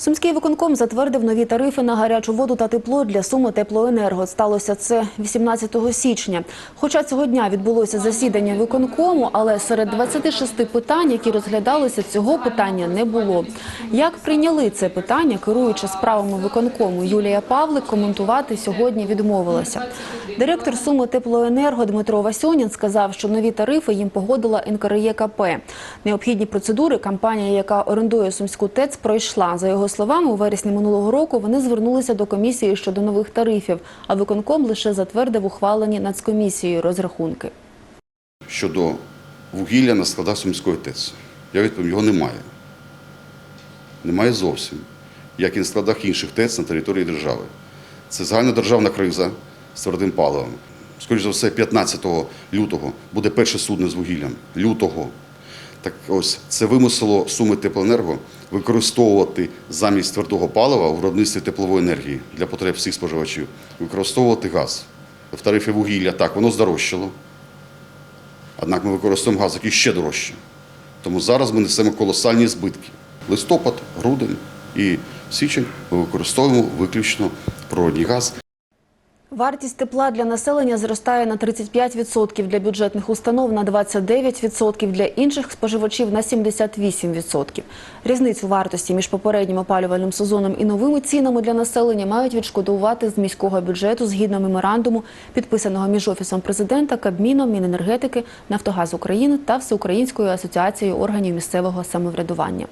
Сумський виконком затвердив нові тарифи на гарячу воду та тепло для Суми теплоенерго. Сталося це 18 січня. Хоча цього дня відбулося засідання виконкому, але серед 26 питань, які розглядалися, цього питання не було. Як прийняли це питання, керуючи справами виконкому Юлія Павлик, коментувати сьогодні відмовилася. Директор Суми теплоенерго Дмитро Васьонін сказав, що нові тарифи їм погодила НКРЄКП. Необхідні процедури компанія, яка орендує Сумську ТЕЦ, пройшла. За його словами, у вересні минулого року вони звернулися до комісії щодо нових тарифів, а виконком лише затвердив ухвалені нацкомісією розрахунки. щодо вугілля на складах Сумської ТЕЦ. Я відповім, його немає. Немає зовсім, як і на складах інших ТЕЦ на території держави. Це загальнодержавна криза з твердим паливом. Скоріше за все, 15 лютого буде перше судно з вугіллям. Лютого. Так ось це вимусило суми теплоенерго використовувати замість твердого палива у виробництві теплової енергії для потреб всіх споживачів, використовувати газ. В тарифі вугілля так, воно здорожчало. Однак ми використовуємо газ, який ще дорожче. Тому зараз ми несемо колосальні збитки. Листопад, грудень і січень ми використовуємо виключно природній газ. Вартість тепла для населення зростає на 35%, для бюджетних установ на 29%, для інших споживачів на 78%. Різницю вартості між попереднім опалювальним сезоном і новими цінами для населення мають відшкодувати з міського бюджету згідно меморандуму, підписаного між Офісом президента, Кабміном, Міненергетики, Нафтогаз України та Всеукраїнською асоціацією органів місцевого самоврядування.